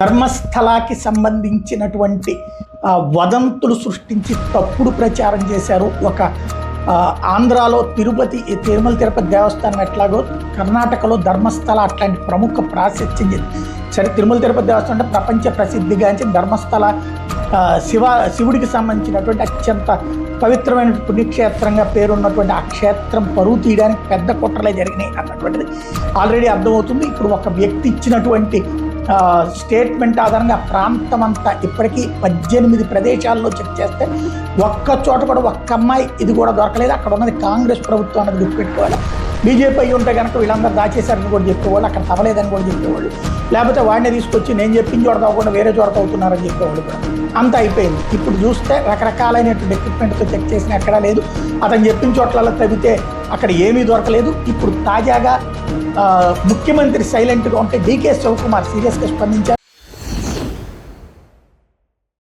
ధర్మస్థలాకి సంబంధించినటువంటి వదంతులు సృష్టించి తప్పుడు ప్రచారం చేశారు. ఒక ఆంధ్రాలో తిరుపతి తిరుమల తిరుపతి దేవస్థానం ఎట్లాగో కర్ణాటకలో ధర్మస్థల అట్లాంటి ప్రముఖ ప్రాశస్త్యం చెంది- సరే తిరుమల తిరుపతి దేవస్థానం అంటే ప్రపంచ ప్రసిద్ధిగాంచి ధర్మస్థల శివ శివుడికి సంబంధించినటువంటి అత్యంత పవిత్రమైన పుణ్యక్షేత్రంగా పేరున్నటువంటి ఆ క్షేత్రం పరువు తీయడానికి పెద్ద కుట్రలే జరిగినాయి అన్నటువంటిది ఆల్రెడీ అర్థమవుతుంది. ఇప్పుడు ఒక వ్యక్తి ఇచ్చినటువంటి స్టేట్మెంట్ ఆధారంగా ప్రాంతం అంతా ఇప్పటికీ పద్దెనిమిది ప్రదేశాల్లో చెక్ చేస్తే ఒక్క చోట కూడా ఒక్క అమ్మాయి ఇది కూడా దొరకలేదు. అక్కడ ఉన్నది కాంగ్రెస్ ప్రభుత్వం అన్నది గుర్తుపెట్టుకోవాలి. బీజేపీ అయి ఉంటే కనుక వీళ్ళందరూ దాచేశారని కూడా చెప్పేవాళ్ళు అక్కడ తవ్వలేదని కూడా చెప్పేవాళ్ళు. లేకపోతే వాడిని తీసుకొచ్చి నేను చెప్పిన చోట తవ్వకుండా వేరే చోట అవుతున్నారని చెప్పేవాళ్ళు కూడా. అంత అయిపోయింది. ఇప్పుడు చూస్తే రకరకాలైనటువంటి ఎక్విప్మెంట్తో చెక్ చేసిన ఎక్కడా లేదు. అతను చెప్పిన చోట్లలో తవ్వితే అక్కడ ఏమీ దొరకలేదు. ఇప్పుడు తాజాగా ముఖ్యమంత్రి సైలెంట్గా ఉంటే డీకే శివకుమార్ సీరియస్గా స్పందించారు.